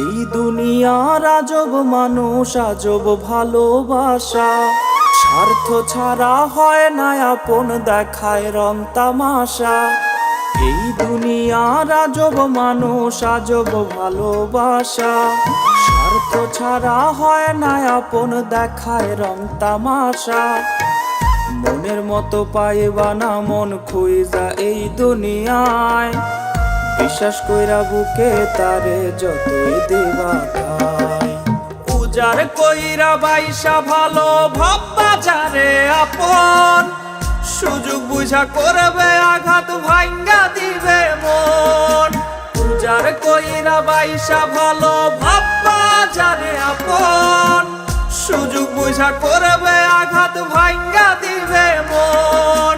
এই দুনিয়ার আজব মানুষ, আজব ভালোবাসা। স্বার্থ ছাড়া হয় না আপন দেখায় রং তামাশা। এই দুনিয়ার আজব মানুষ, আজব ভালোবাসা। স্বার্থ ছাড়া হয় না আপন দেখায় রং তামাশা। মনের মতো পাইবা না মন খুইজা এই দুনিয়ায়। বিশ্বাস কইরা বুকে তারে যতই দেবা উজার কইরা বাইসা ভালো যারে আপন। সুযোগ বুঝা করবে, আঘাত ভাঙ্গা দিবে মন। উজার কইরা বাইসা ভালো সুযোগ বুঝা করবে আঘাত ভাঙ্গা দিবে মন।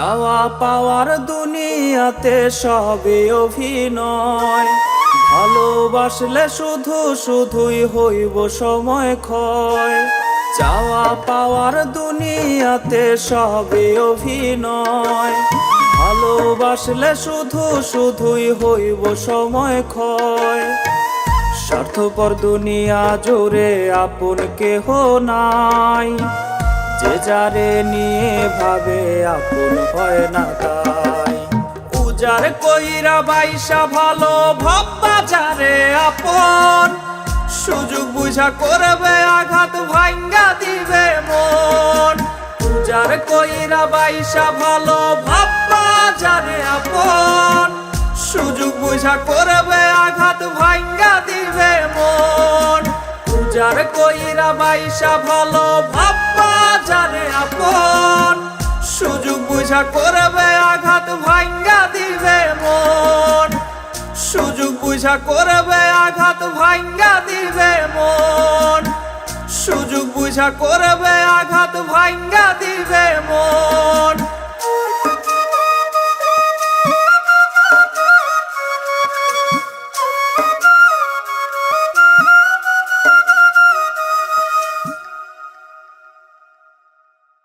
চাওয়া পাওয়ার দুনিয়াতে সবে অভিনয়। ভালোবাসলে শুধু শুধুই হইব সময় ক্ষয়। চাওয়া পাওয়ার দুনিয়াতে সবে অভিনয়। ভালোবাসলে শুধু শুধুই হইব সময় ক্ষয়। স্বার্থপর দুনিয়া জোরে আপন কেহ নাই। যে যারে নিয়ে ভাবে আপন হয় না তাই। উজার কইরা বাইসা ভালো ভাববা যারে আপন। সুযোগ বুঝা করবে, আঘাত ভাঙ্গা দিবে মন। উজার কইরা বাইসা ভালো ভাববা যারে আপন। সুযোগ বুঝা করবে, আঘাত ভাঙ্গা দিবে মন। উজার কইরা বাইসা ভালো ভাববা বুঝা করবে, আঘাত ভাঙ্গা দিবে মন। সুযোগ বুঝা করবে, আঘাত ভাঙ্গা দিবে মন। সুযোগ বুঝা করবে, আঘাত ভাঙ্গা দিবে মন।